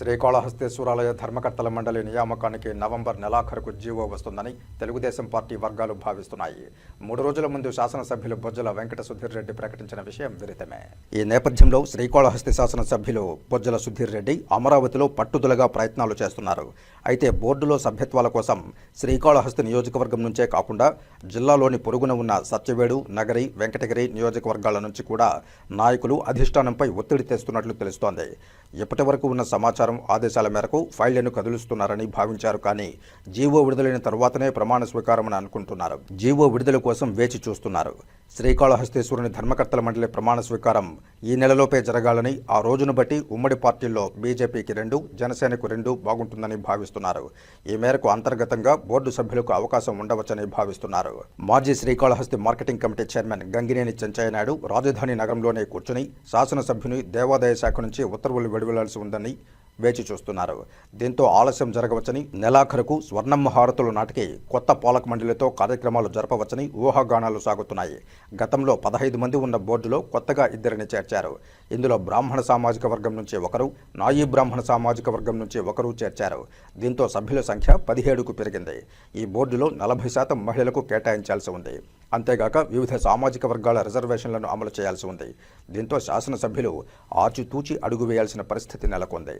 శ్రీకాళహస్తేశ్వరాలయ ధర్మకర్తల మండలి నియామకానికి నవంబర్ నెలాఖరుకు జీవో వస్తుందని తెలుగుదేశం పార్టీ వర్గాలు భావిస్తున్నాయి. మూడు రోజుల ముందు శాసనసభ్యులు బొజ్జల వెంకట సుధీర్ రెడ్డి ప్రకటించిన విషయం విదితమే ఈ నేపథ్యంలో శ్రీకాళహస్తి శాసనసభ్యులు బొజ్జల సుధీర్ రెడ్డి అమరావతిలో పట్టుదలగా ప్రయత్నాలు చేస్తున్నారు. అయితే బోర్డులో సభ్యత్వాల కోసం శ్రీకాళహస్తి నియోజకవర్గం నుంచే కాకుండా జిల్లాలోని పొరుగున ఉన్న సత్యవేడు నగరి వెంకటగిరి నియోజకవర్గాల నుంచి కూడా నాయకులు అధిష్టానంపై ఒత్తిడి తెస్తున్నట్లు తెలుస్తోంది. ఇప్పటి వరకు ఉన్న సమాచారం ఆదేశాల మేరకు ఫైళ్ళను కదులుస్తున్నారని భావించారు కానీ జీవో విడుదలైన తర్వాతనే ప్రమాణ స్వీకారం అని అనుకుంటున్నారు. జీవో విడుదల కోసం వేచి చూస్తున్నారు. శ్రీకాళహస్తేశ్వరుని ధర్మకర్తల మండలి ప్రమాణ స్వీకారం ఈ నెలలోపే జరగాలని ఆ రోజును బట్టి ఉమ్మడి పార్టీల్లో బీజేపీకి రెండు జనసేనకు రెండు బాగుంటుందని భావిస్తున్నారు. ఈ మేరకు అంతర్గతంగా బోర్డు సభ్యులకు అవకాశం ఉండవచ్చని భావిస్తున్నారు. మాజీ Srikalahasti marketing committee chairman Gangineni Chenchaiah Naidu రాజధాని నగరంలోనే కూర్చుని శాసనసభ్యుని దేవాదాయ శాఖ నుంచి ఉత్తర్వులు వెలువడాల్సి ఉందని వేచి చూస్తున్నారు. దీంతో ఆలస్యం జరగవచ్చని నెలాఖరుకు స్వర్ణం హారతులు నాటికి కొత్త పాలక మండలితో కార్యక్రమాలు జరపవచ్చని ఊహాగానాలు సాగుతున్నాయి. గతంలో పదహైదు మంది ఉన్న బోర్డులో కొత్తగా ఇద్దరిని చేర్చారు. ఇందులో బ్రాహ్మణ సామాజిక వర్గం నుంచి ఒకరు నాయీ బ్రాహ్మణ సామాజిక వర్గం నుంచి ఒకరు చేర్చారు. దీంతో సభ్యుల సంఖ్య పదిహేడుకు పెరిగింది. ఈ బోర్డులో నలభై శాతం మహిళలకు కేటాయించాల్సి ఉంది. అంతేగాక వివిధ సామాజిక వర్గాల రిజర్వేషన్లను అమలు చేయాల్సి ఉంది. దీంతో శాసనసభ్యులు ఆచితూచి అడుగు వేయాల్సిన పరిస్థితి నెలకొంది.